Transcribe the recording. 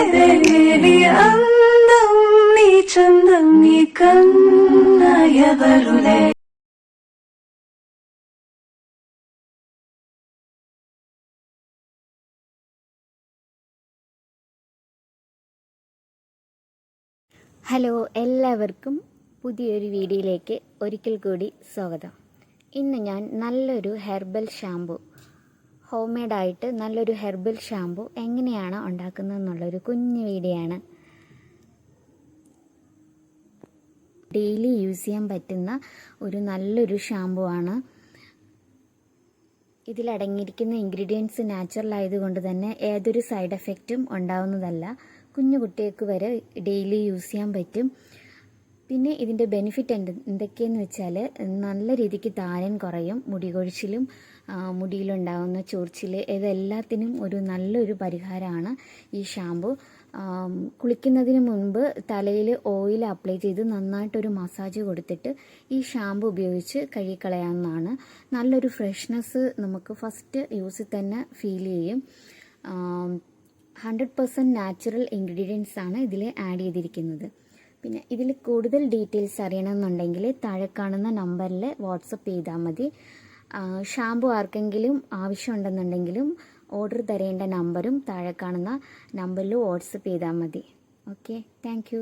నీ అందం నీ చందం నీ కన్నా ఎవరులే ഹലോ എല്ലാവർക്കും പുതിയൊരു വീഡിയോയിലേക്ക് ഒരിക്കൽ കൂടി സ്വാഗതം ഇന്ന് ഞാൻ നല്ലൊരു ഹെർബൽ ഷാമ്പു ഹോം മെയ്ഡായിട്ട് നല്ലൊരു ഹെർബൽ ഷാമ്പു എങ്ങനെയാണ് ഉണ്ടാക്കുന്നത് എന്നുള്ളൊരു കുഞ്ഞു വീഡിയോ ആണ്. ഡെയിലി യൂസ് ചെയ്യാൻ പറ്റുന്ന ഒരു നല്ലൊരു ഷാമ്പു ആണ്. ഇതിലടങ്ങിയിരിക്കുന്ന ഇൻഗ്രീഡിയൻസ് നാച്ചുറൽ ആയതുകൊണ്ട് തന്നെ ഏതൊരു സൈഡ് എഫക്റ്റും ഉണ്ടാവുന്നതല്ല. കുഞ്ഞു കുട്ടികൾക്ക് വരെ ഡെയിലി യൂസ് ചെയ്യാൻ പറ്റും. പിന്നെ ഇതിന്റെ ബെനിഫിറ്റ് എന്ത് എന്തൊക്കെയെന്ന് വെച്ചാൽ നല്ല രീതിക്ക് താരൻ കുറയും മുടി കൊഴിച്ചിലും മുടിയിലുണ്ടാകുന്ന ചൊറിച്ചിൽ ഇതെല്ലാത്തിനും ഒരു നല്ലൊരു പരിഹാരമാണ് ഈ ഷാമ്പു കുളിക്കുന്നതിന് മുൻപ് തലയിൽ ഓയിൽ അപ്ലൈ ചെയ്ത് നന്നായിട്ടൊരു മസാജ് കൊടുത്തിട്ട് ഈ ഷാമ്പു ഉപയോഗിച്ച് കഴുകിക്കളയാവുന്നതാണ്. നല്ലൊരു ഫ്രഷ്നെസ് നമുക്ക് ഫസ്റ്റ് യൂസിൽ തന്നെ ഫീൽ ചെയ്യും. ഹൺഡ്രഡ് പെർസെന്റ് നാച്ചുറൽ ഇൻഗ്രീഡിയൻസ് ആണ് ഇതിൽ ആഡ് ചെയ്തിരിക്കുന്നത്. പിന്നെ ഇതിൽ കൂടുതൽ ഡീറ്റെയിൽസ് അറിയണമെന്നുണ്ടെങ്കിൽ താഴെ കാണുന്ന നമ്പറിൽ വാട്സപ്പ് ചെയ്താൽ മതി. ഷാമ്പു ആർക്കെങ്കിലും ആവശ്യമുണ്ടെന്നുണ്ടെങ്കിലും ഓർഡർ തരേണ്ട നമ്പറും താഴെ കാണുന്ന നമ്പറിൽ വാട്സപ്പ് ചെയ്താൽ മതി. Okay thank